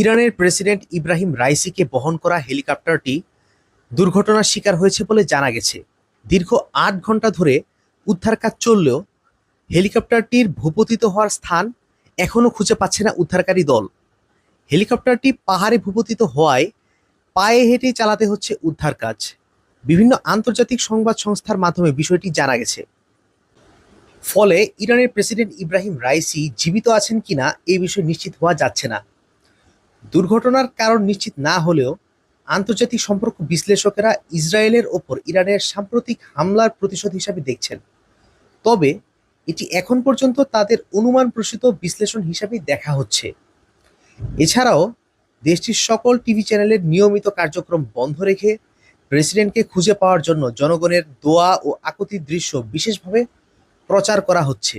ইরানের প্রেসিডেন্ট ইব্রাহিম রাইসিকে বহন করা হেলিকপ্টারটি দুর্ঘটনার শিকার হয়েছে বলে জানা গেছে। দীর্ঘ আট ঘণ্টা ধরে উদ্ধার কাজ চললেও হেলিকপ্টারটির ভূপতিত হওয়ার স্থান এখনও খুঁজে পাচ্ছে না উদ্ধারকারী দল। হেলিকপ্টারটি পাহাড়ে ভূপতিত হওয়ায় পায়ে হেঁটে চালাতে হচ্ছে উদ্ধার কাজ। বিভিন্ন আন্তর্জাতিক সংবাদ সংস্থার মাধ্যমে বিষয়টি জানা গেছে। ফলে ইরানের প্রেসিডেন্ট ইব্রাহিম রাইসি জীবিত আছেন কিনা এই বিষয়ে নিশ্চিত হওয়া যাচ্ছে না। দুর্ঘটনার কারণ নিশ্চিত না হলেও আন্তর্জাতিক সম্পর্ক বিশ্লেষকেরা ইসরায়েলের ওপর ইরানের সাম্প্রতিক হামলার প্রতিশোধ হিসাবে দেখছেন। তবে এটি এখন পর্যন্ত তাদের অনুমান প্রসূত বিশ্লেষণ হিসাবেই দেখা হচ্ছে। এছাড়াও দেশটির সকল টিভি চ্যানেলের নিয়মিত কার্যক্রম বন্ধ রেখে প্রেসিডেন্টকে খুঁজে পাওয়ার জন্য জনগণের দোয়া ও আকুতির দৃশ্য বিশেষভাবে প্রচার করা হচ্ছে।